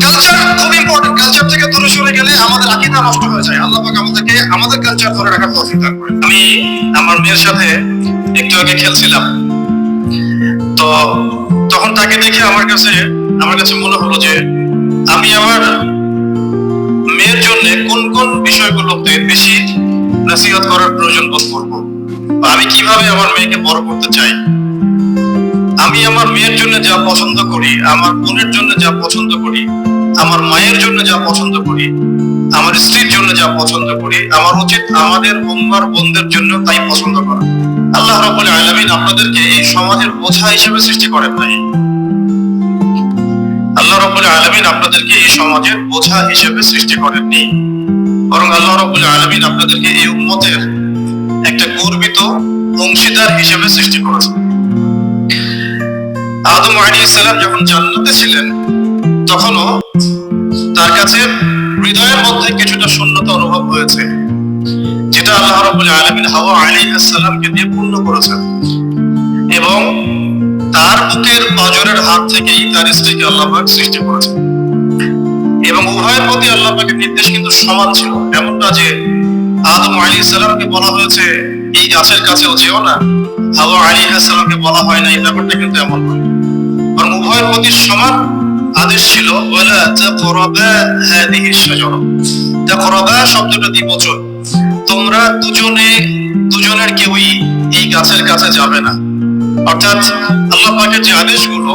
Culture খুব important culture থেকে দূরে সরে গেলে আমাদের আকিদা নষ্ট হয়ে যায়। আল্লাহ পাক আমাদেরকে, আমাদের কালচার ধরে রাখার তৌফিক দান আমি আমার মেয়ের সাথে একটু আগে খেলছিলাম। তো তখন তাকে দেখে আমার কাছে আমার কাছে মনে হলো যে, আমি আমার মেয়ের জন্য কোন কোন বিষয়গুলোতে বেশি নসিহত করার প্রয়োজন বোধ করব? আমি কীভাবে আমার মেয়েকে বড় করতে চাই? আমি আমার মেয়ের জন্য যা পছন্দ করি, আমার বোনের জন্য যা পছন্দ করি, আমার মায়ের জন্য যা পছন্দ করি, আমার স্ত্রীর জন্য যা পছন্দ করি, আমার উচিত আমাদের উম্মার বোনদের জন্য তাই পছন্দ করা। আল্লাহ রাব্বুল আলামিন আপনাদেরকে এই সমাজের বোঝা হিসেবে সৃষ্টি করেন নাই। আল্লাহ রাব্বুল আলামিন আপনাদেরকে এই সমাজের বোঝা হিসেবে সৃষ্টি করেননি। বরং আল্লাহ রাব্বুল আলামিন আপনাদেরকে এই উম্মতের একটা গর্বিত অংশীদার হিসেবে সৃষ্টি করেছেন। আদম আলাইহিস সালাম যখন জান্নাতে ছিলেন, তখনও তার কাছে হৃদয়ের মধ্যে কিছুটা শূন্যতা অনুভব হয়েছে, যেটা আল্লাহ রাব্বুল আলামিন হাওয়া সালামকে দিয়ে পূর্ণ করেছেন। এবং তার বুকের পাজরের হাত থেকেই তার স্ত্রীকে আল্লাহ পাক সৃষ্টি করেছেন। এবং উভয়ের প্রতি আল্লাহ পাকের নির্দেশ কিন্তু সমান ছিল এমন না যে আদম আলাইহিস সালামকে বলা হয়েছে, এই গাছের কাছেও যেও না। হাওয়া আলাইহিস সালামকে বলা হয় না, এই ব্যাপারটা কিন্তু এমন নয়। বরং উভয়ের প্রতি সমান আদেশ ছিল, ওয়ালা তাকরাবা হাদিহি তোমরা দুজনে, দুজনের কেউই এই গাছের কাছে যাবে না। অর্থাৎ আল্লাহ পাকের যে আদেশগুলো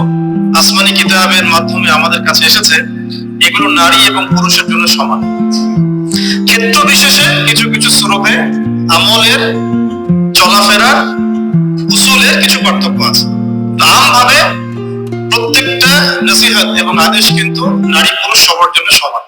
আসমানি কিতাবের মাধ্যমে আমাদের কাছে এসেছে, এগুলো নারী এবং পুরুষের জন্য সমান। ক্ষেত্র বিশেষে কিছু কিছু স্রোতে আমলের চলাফেরার উসুলের কিছু পার্থক্য আছে। ভাবে প্রত্যেকটা নসিহত এবং আদেশ কিন্তু নারী পুরুষ সবার জন্য সমান।